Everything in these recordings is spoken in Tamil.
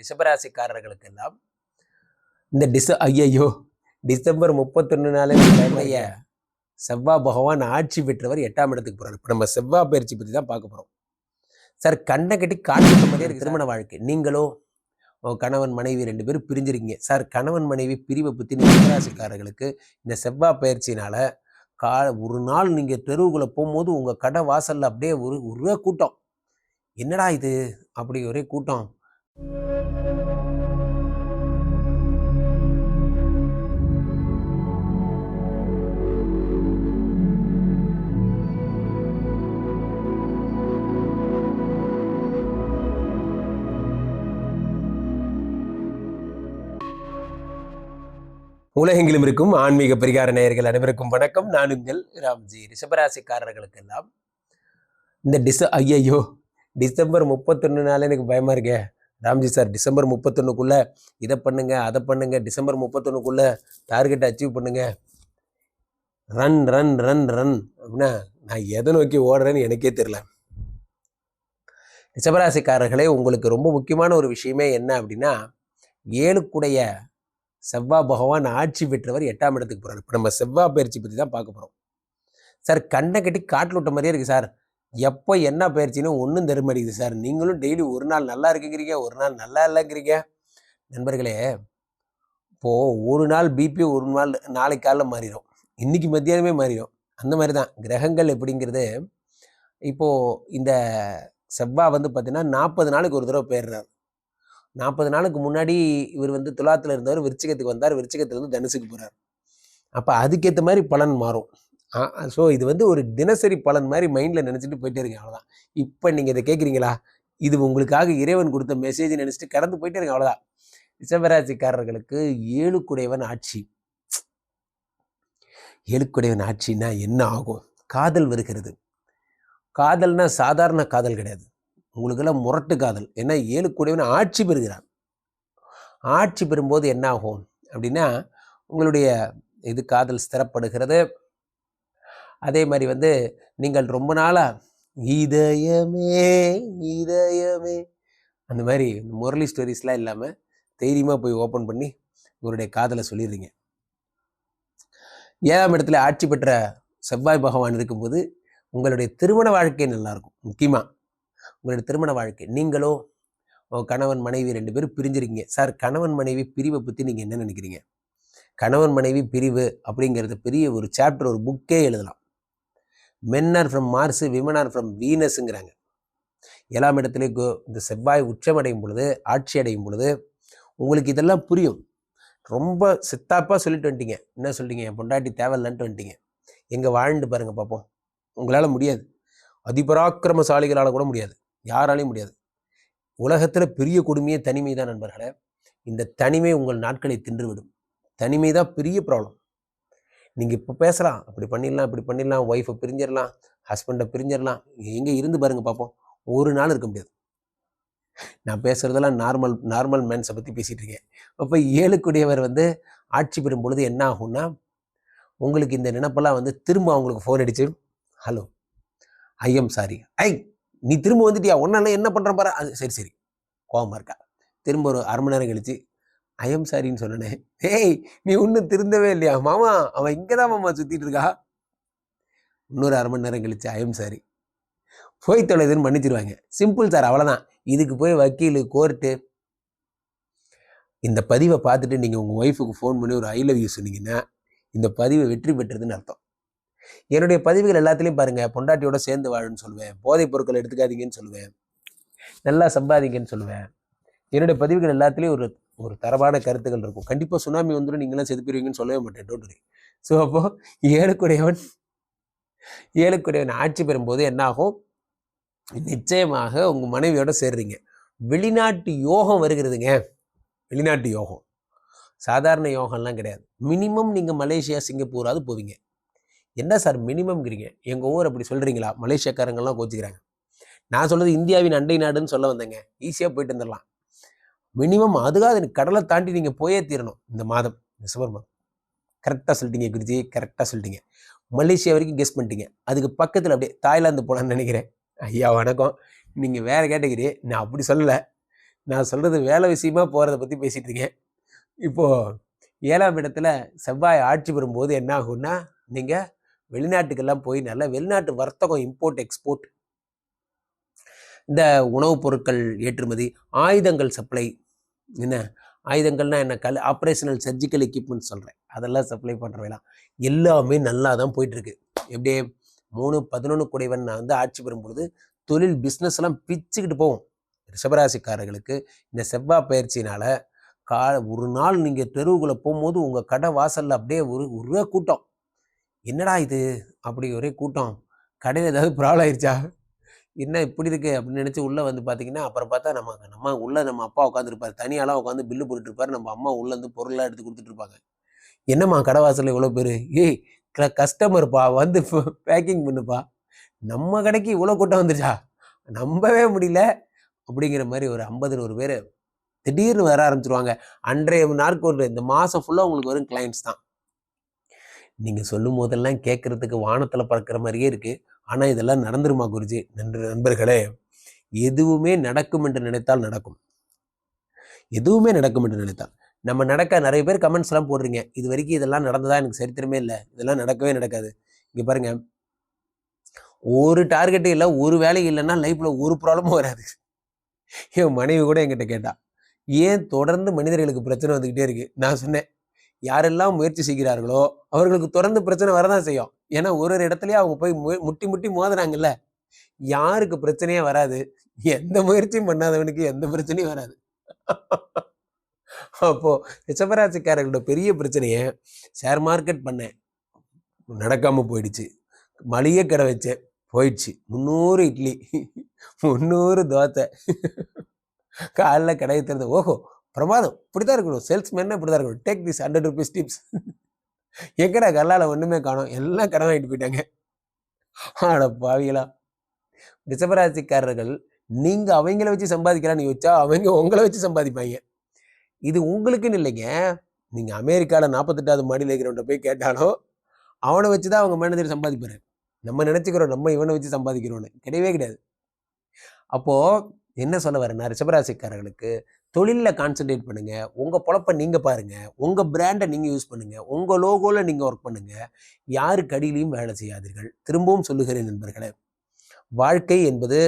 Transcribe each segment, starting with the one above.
ரிஷபராசிக்காரர்களுக்கெல்லாம் இந்த டிச ஐயையோ டிசம்பர் முப்பத்தொன்னு நாளே நம்முடைய செவ்வாய் பகவான் ஆட்சி பெற்றவர் எட்டாம் இடத்துக்கு போறாரு. இப்போ நம்ம செவ்வாய் பயிற்சி பற்றி தான் பார்க்க போறோம். சார் கண்ணை கட்டி காட்டுற இருக்கு திருமண வாழ்க்கை. நீங்களோ கணவன் மனைவி ரெண்டு பேரும் பிரிஞ்சிருக்கீங்க. சார் கணவன் மனைவி பிரிவை பற்றி ரிஷபராசிக்காரர்களுக்கு இந்த செவ்வாய் பயிற்சினால கா ஒரு நாள் நீங்கள் தெருவுக்குள்ளே போகும்போது உங்கள் கடை வாசலில் அப்படியே ஒரு ஒரே கூட்டம். என்னடா இது? அப்படி ஒரே கூட்டம். உலகெங்கிலும் இருக்கும் ஆன்மீக பரிகார நேயர்கள் அனைவருக்கும் வணக்கம். நான் உங்கள் ராம்ஜி. ரிஷபராசிக்காரர்களுக்கெல்லாம் இந்த டிச ஐயையோ டிசம்பர் முப்பத்தொன்னு நாள் எனக்கு பயமா இருக்கேன் ராம்ஜி சார் டிசம்பர் முப்பத்தொன்னுக்குள்ளே இதை பண்ணுங்க அதை பண்ணுங்க டிசம்பர் முப்பத்தொன்னுக்குள்ளே டார்கெட் அச்சீவ் பண்ணுங்க. ரன் ரன் ரன் ரன் அப்படின்னா நான் எதை நோக்கி ஓடுறேன்னு எனக்கே தெரில ரிஷபராசிக்காரர்களே உங்களுக்கு ரொம்ப முக்கியமான ஒரு விஷயமே என்ன அப்படின்னா ஏழுக்குடைய செவ்வாய் பகவான் ஆட்சி பெற்றவர் எட்டாம் இடத்துக்கு போகிறார் இப்போ நம்ம செவ்வாய் பயிற்சி பற்றி தான் பார்க்க போகிறோம் சார் கண்ணை கட்டி காட்டில் விட்ட மாதிரியே இருக்குது சார். எப்போ என்ன பயிற்சின்னு ஒன்றும் தெரிய மாட்டேங்குது சார். நீங்களும் டெய்லி ஒரு நாள் நல்லா இருக்குங்கிறீங்க ஒரு நாள் நல்லா இல்லைங்கிறீங்க. நண்பர்களே இப்போது ஒரு நாள் பிபி ஒரு நாள் நாளைக்கு காலைல மாறிடும் இன்றைக்கி மத்தியானமே மாறிடும் அந்த மாதிரி தான் கிரகங்கள் எப்படிங்கிறது இப்போது இந்த செவ்வாய் வந்து பார்த்திங்கன்னா நாற்பது நாளைக்கு ஒரு தடவை போயிடுறாரு. நாற்பது நாளுக்கு முன்னாடி இவர் வந்து துலாத்தில் இருந்தவர் விருச்சிகத்துக்கு வந்தார். விருச்சிகத்துலேருந்து தனுசுக்கு போகிறார் அப்போ அதுக்கேற்ற மாதிரி பலன் மாறும். ஸோ இது வந்து ஒரு தினசரி பலன் மாதிரி மைண்டில் நினச்சிட்டு போயிட்டே இருக்கேன் அவ்வளோதான் இப்போ நீங்கள் இதை கேட்குறீங்களா இது உங்களுக்காக இறைவன் கொடுத்த மெசேஜ் நினச்சிட்டு கடந்து போயிட்டே இருக்கேன் அவ்வளோதான் ரிஷபராசிக்காரர்களுக்கு ஏழுக்குடையவன் ஆட்சி. ஏழுக்குடையவன் ஆட்சின்னா என்ன ஆகும்? காதல் வருகிறது. காதல்னா சாதாரண காதல் கிடையாது. உங்களுக்கெல்லாம் முரட்டு காதல். ஏன்னா ஏழுக்குடையவன் ஆட்சி பெறுகிறான். ஆட்சி பெறும்போது என்ன ஆகும்? அப்படின்னா உங்களுடைய இது காதல் ஸ்திரப்படுகிறது. அதே மாதிரி வந்து நீங்கள் ரொம்ப நாளாக இதயமே இதயமே அந்த மாதிரி இந்த முரளி ஸ்டோரிஸ்லாம் இல்லாமல் தைரியமாக போய் ஓப்பன் பண்ணி உங்களுடைய காதலை சொல்லிடுறீங்க. ஏழாம் இடத்துல ஆட்சி பெற்ற செவ்வாய் பகவான் இருக்கும்போது உங்களுடைய திருமண வாழ்க்கை நல்லாயிருக்கும் முக்கியமாக உங்களுடைய திருமண வாழ்க்கை. நீங்களோ கணவன் மனைவி ரெண்டு பேரும் பிரிஞ்சிருக்கீங்க. சார் கணவன் மனைவி பிரிவை பற்றி நீங்கள் என்ன நினைக்கிறீங்க? கணவன் மனைவி பிரிவு அப்படிங்கிறத பெரிய ஒரு சாப்டர் ஒரு புக்கே எழுதலாம். Men are from Mars women are from வீனஸுங்கிறாங்க ஏழாம் இடத்துல கோ- இந்த செவ்வாய் உச்சமடையும் பொழுது ஆட்சி அடையும் பொழுது உங்களுக்கு இதெல்லாம் புரியும். ரொம்ப சித்தாப்பாக சொல்லிட்டு வந்துட்டீங்க. என்ன சொல்லிட்டீங்க என் பொண்டாட்டி தேவையில்லன்ட்டு வந்துட்டீங்க. எங்கே வாழ்ந்து பாருங்கள் பார்ப்போம் உங்களால் முடியாது. அதிபராக்கிரமசாலிகளால் கூட முடியாது. யாராலையும் முடியாது. உலகத்தில் பெரிய கொடுமையே தனிமை தான் நண்பர்களே. இந்த தனிமை உங்கள் நாட்களை தின்றுவிடும். தனிமை தான் பெரிய ப்ராப்ளம் நீங்கள் இப்போ பேசலாம். அப்படி பண்ணிடலாம் இப்படி பண்ணிடலாம். ஒய்ஃபை பிரிஞ்சிடலாம். ஹஸ்பண்டை பிரிஞ்சிடலாம். எங்கே இருந்து பாருங்கள் பார்ப்போம் ஒரு நாள் இருக்க முடியாது. நான் பேசுறதெல்லாம் நார்மல் நார்மல் மேன்ஸை பற்றி பேசிகிட்டு இருக்கேன். அப்போ ஏழுக்குடையவர் வந்து ஆட்சி பெறும் பொழுது என்ன ஆகும்னா உங்களுக்கு இந்த நினப்பெல்லாம் வந்து திரும்ப அவங்களுக்கு ஃபோன் அடிச்சு ஹலோ ஐயம் சாரி ஐ நீ திரும்ப வந்துட்டியா? ஒன்னால என்ன பண்ணுற பாரு. அது சரி சரி. கோபமாக இருக்கா. திரும்ப ஒரு அரை மணி நேரம் கழிச்சு ஐயம் சாரின்னு சொன்னேன். ஏய் நீ ஒன்றும் திருந்தவே இல்லையா? மாமா அவன் இங்கே தான் மாமா சுற்றிட்டு இருக்கா? இன்னொரு அரை மணி நேரம் கழிச்சு ஐயம் சாரி போய் தொலைதுன்னு மன்னிச்சிருவாங்க. சிம்பிள் சார் அவ்வளோதான் இதுக்கு போய் வக்கீல் கோர்ட்டு இந்த பதிவை பார்த்துட்டு நீங்கள் உங்கள் ஒய்ஃபுக்கு ஃபோன் பண்ணி ஒரு ஐ லவ் யூ சொன்னீங்கன்னா இந்த பதிவை வெற்றி பெற்றதுன்னு அர்த்தம். என்னுடைய பதிவுகள் எல்லாத்துலேயும் பாருங்கள் பொண்டாட்டியோட சேர்ந்து வாழுன்னு சொல்லுவேன். போதைப் பொருட்கள் எடுத்துக்காதீங்கன்னு சொல்லுவேன். நல்லா சம்பாதிங்கன்னு சொல்லுவேன். என்னுடைய பதிவுகள் எல்லாத்துலேயும் ஒரு ஒரு தரமான கருத்துக்கள் இருக்கும். கண்டிப்பாக சுனாமி வந்துடும் நீங்களாம் செதுப்பிடுவீங்கன்னு சொல்லவே மாட்டேன். டோன்ட் வரி ஸோ அப்போ ஏழுக்குடையவன் ஏழுக்குடையவன் ஆட்சி பெறும்போது என்ன ஆகும் நிச்சயமாக உங்கள் மனைவியோட சேர்றீங்க. வெளிநாட்டு யோகம் வருகிறதுங்க. வெளிநாட்டு யோகம். சாதாரண யோகம்லாம் கிடையாது. மினிமம் நீங்கள் மலேசியா சிங்கப்பூராவது போவீங்க. என்ன சார் மினிமம்ங்கிறீங்க எங்கள் ஊர் அப்படி சொல்கிறீங்களா மலேசியாக்காரங்கள்லாம் கோச்சிக்கிறாங்க. நான் சொல்கிறது இந்தியாவின் அண்டை நாடுன்னு சொல்ல வந்தேங்க. ஈஸியாக போயிட்டு வந்துடலாம் மினிமம் அதுக்காக எனக்கு கடலை தாண்டி நீங்கள் போயே தீரணும் இந்த மாதம் டிசம்பர் மாதம் கரெக்டாக சொல்லிட்டீங்க குருஜி கரெக்டாக சொல்லிட்டீங்க. மலேசியா வரைக்கும் கெஸ் பண்ணிட்டீங்க. அதுக்கு பக்கத்தில் அப்படியே தாய்லாந்து போகலான்னு நினைக்கிறேன். ஐயா வணக்கம். நீங்கள் வேறு கேட்டகிரி நான் அப்படி சொல்லலை. நான் சொல்கிறது வேலை விஷயமா போகிறத பற்றி பேசிகிட்டு இருக்கேன். இப்போது ஏழாம் இடத்துல செவ்வாய் ஆட்சி பெறும்போது என்ன ஆகும்னா நீங்கள் வெளிநாட்டுக்கெல்லாம் போய் நல்ல வெளிநாட்டு வர்த்தகம் இம்போர்ட் எக்ஸ்போர்ட் இந்த உணவுப் பொருட்கள் ஏற்றுமதி ஆயுதங்கள் சப்ளை என்ன? ஆயுதங்கள்னா என்ன? கல் ஆப்ரேஷனல் சர்ஜிக்கல் எக்யூப்மெண்ட் சொல்கிறேன் அதெல்லாம் சப்ளை பண்ணுறவையெல்லாம் எல்லாமே. நல்லா தான் போயிட்டுருக்கு. எப்படியே மூணு பதினொன்று குடைவன் நான் வந்து ஆட்சி பெறும்பொழுது தொழில் பிஸ்னஸ் எல்லாம் பிச்சுக்கிட்டு போகும். ரிஷபராசிக்காரர்களுக்கு இந்த செவ்வாய் பயிற்சினால் கா ஒரு நாள் நீங்கள் தெருவுக்குள்ளே போகும்போது உங்கள் கடை வாசலில் அப்படியே ஒரு ஒரே கூட்டம். என்னடா இது? அப்படி ஒரே கூட்டம். கடையில் ஏதாவது ப்ராப்ளம் ஆயிடுச்சா என்ன இப்படி இருக்கு? அப்படின்னு நினச்சி உள்ளே வந்து பார்த்தீங்கன்னா அப்புறம் பார்த்தா நம்ம நம்ம உள்ளே நம்ம அப்பா உட்காந்துருப்பார் தனியாலாம் உட்காந்து பில்லு போட்டுட்டு இருப்பாரு. நம்ம அம்மா உள்ளேருந்து பொருளாக எடுத்து கொடுத்துட்ருப்பாங்க என்னம்மா கடை வாசலில் இவ்வளோ பேர்? ஏய் கஸ்டமர்ப்பா வந்து பேக்கிங் பண்ணுப்பா. நம்ம கடைக்கு இவ்வளோ கூட்டம் வந்துருச்சா? நம்பவே முடியல. அப்படிங்கிற மாதிரி ஒரு ஐம்பது நூறு பேர் திடீர்னு வர ஆரம்பிச்சிருவாங்க. அன்றைய நாட்கு இந்த மாதம் ஃபுல்லாக உங்களுக்கு வரும் கிளைண்ட்ஸ் தான். நீங்கள் சொல்லும் போதெல்லாம் கேட்குறதுக்கு வானத்தில் பறக்கிற மாதிரியே இருக்குது ஆனால் இதெல்லாம் நடந்துருமா குருஜி? நன்று நண்பர்களே எதுவுமே நடக்கும் என்று நினைத்தால் நடக்கும். எதுவுமே நடக்கும் என்று நினைத்தால். நம்ம நடக்க நிறைய பேர் கமெண்ட்ஸ்லாம் போடுறீங்க. இது வரைக்கும் இதெல்லாம் நடந்ததா? எனக்கு சரித்திரமே இல்லை. இதெல்லாம் நடக்கவே நடக்காது. இங்கே பாருங்கள் ஒரு டார்கெட்டும் இல்லை ஒரு வேலை இல்லைன்னா லைஃப்பில் ஒரு ப்ராப்ளமும் வராது. என் மனைவி கூட என்கிட்ட கேட்டா ஏன் தொடர்ந்து மனிதர்களுக்கு பிரச்சனை வந்துக்கிட்டே இருக்குது நான் சொன்னேன் யாரெல்லாம் முயற்சி செய்கிறார்களோ அவர்களுக்கு தொடர்ந்து பிரச்சனை வரதான் செய்யும். ஏன்னா ஒரு ஒரு இடத்துலயே அவங்க போய் மு- முட்டி முட்டி மோதுறாங்கல்ல. யாருக்கு பிரச்சனையே வராது. எந்த முயற்சியும் பண்ணாதவனுக்கு எந்த பிரச்சனையும் வராது. அப்போ ரிஷபராசிக்காரர்களோட பெரிய பிரச்சனையை ஷேர் மார்க்கெட் பண்ணேன். நடக்காம போயிடுச்சு. மளிகை கடை வச்சேன். போயிடுச்சு. முந்நூறு இட்லி முந்நூறு தோசை. காலைல கடையை திறந்து ஓஹோ பிரமாதம். இப்படிதான் இருக்கணும். சேல்ஸ்மேன் இப்படிதான் இருக்கணும். Take this hundred rupees tips எங்கடா கல்லால் ஒன்றுமே காணும்? எல்லாம் கடன் வாங்கிட்டு போயிட்டாங்க. ஆட பாவிகளா. ரிசபராசிக்காரர்கள் நீங்கள் அவங்கள வச்சு சம்பாதிக்கலாம்னு யோசிச்சா அவங்க உங்களை வச்சு சம்பாதிப்பாங்க. இது உங்களுக்குன்னு இல்லைங்க. நீங்கள் அமெரிக்காவில் நாற்பத்தெட்டாவது மாடியில் இருக்கிறவன்ட்ட போய் கேட்டாலும் அவனை வச்சு தான் அவங்க மேனேஜர் சம்பாதிப்பாரு. நம்ம நினச்சிக்கிறோம் நம்ம இவனை வச்சு சம்பாதிக்கிறோன்னு கிடையவே கிடையாது. அப்போது என்ன சொல்ல வரேன்னா ரிஷபராசிக்காரர்களுக்கு தொழிலில் கான்சென்ட்ரேட் பண்ணுங்கள் உங்கள் பொழப்ப நீங்கள் பாருங்கள் உங்கள் பிராண்டை நீங்கள் யூஸ் பண்ணுங்கள் உங்கள் லோகோவில் நீங்கள் ஒர்க் பண்ணுங்கள் யாருக்கு அடியிலையும் வேலை செய்யாதீர்கள். திரும்பவும் சொல்லுகிறேன் நண்பர்களே. வாழ்க்கை என்பது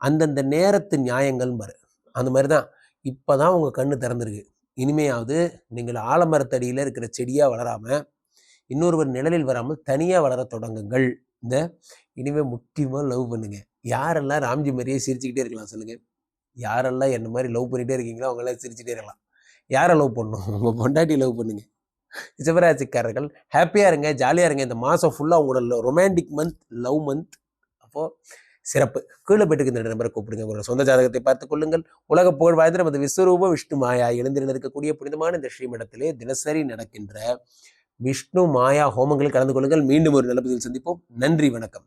அந்தந்த நேரத்து நியாயங்கள் மறு. அந்த மாதிரி தான் இப்போ தான் உங்கள் கண்ணு திறந்துருக்கு. இனிமையாவது நீங்கள் ஆலமரத்தடியில் இருக்கிற செடியாக வளராமல் இன்னொருவர் நிழலில் வராமல் தனியாக வளர தொடங்குங்கள். இந்த இனிமே முக்கியமாக லவ் பண்ணுங்கள் யாரெல்லாம் ராம்ஜி மாதிரியே சிரிச்சுக்கிட்டே இருக்கலாம் சொல்லுங்கள் யாரெல்லாம் என்ன மாதிரி லவ் பண்ணிகிட்டே இருக்கீங்களோ அவங்களாம் சிரிச்சுட்டே இருக்கலாம். யாரை லவ் பண்ணணும்? உங்கள் பொண்டாட்டி லவ் பண்ணுங்க. ரிஷபராசிக்காரர்கள் ஹாப்பியாக இருங்க ஜாலியாக இருங்க. இந்த மாதம் ஃபுல்லாக உங்களோட ரொமான்டிக் மந்த் லவ் மந்த் அப்போது சிறப்பு. கீழே போயிட்டு இந்த நம்பரை கூப்பிடுங்க. உங்களோட சொந்த ஜாதகத்தை பார்த்துக் கொள்ளுங்கள். உலக புகழ் வாய்ந்த நமது விஸ்வரூப விஷ்ணு மாயா எழுந்திருந்த இருக்கக்கூடிய புனிதமான இந்த ஸ்ரீமடத்திலே தினசரி நடக்கின்ற விஷ்ணு மாயா ஹோமங்களில் கலந்து கொள்ளுங்கள். மீண்டும் ஒரு நல்ல பதில் சந்திப்போம். நன்றி வணக்கம்.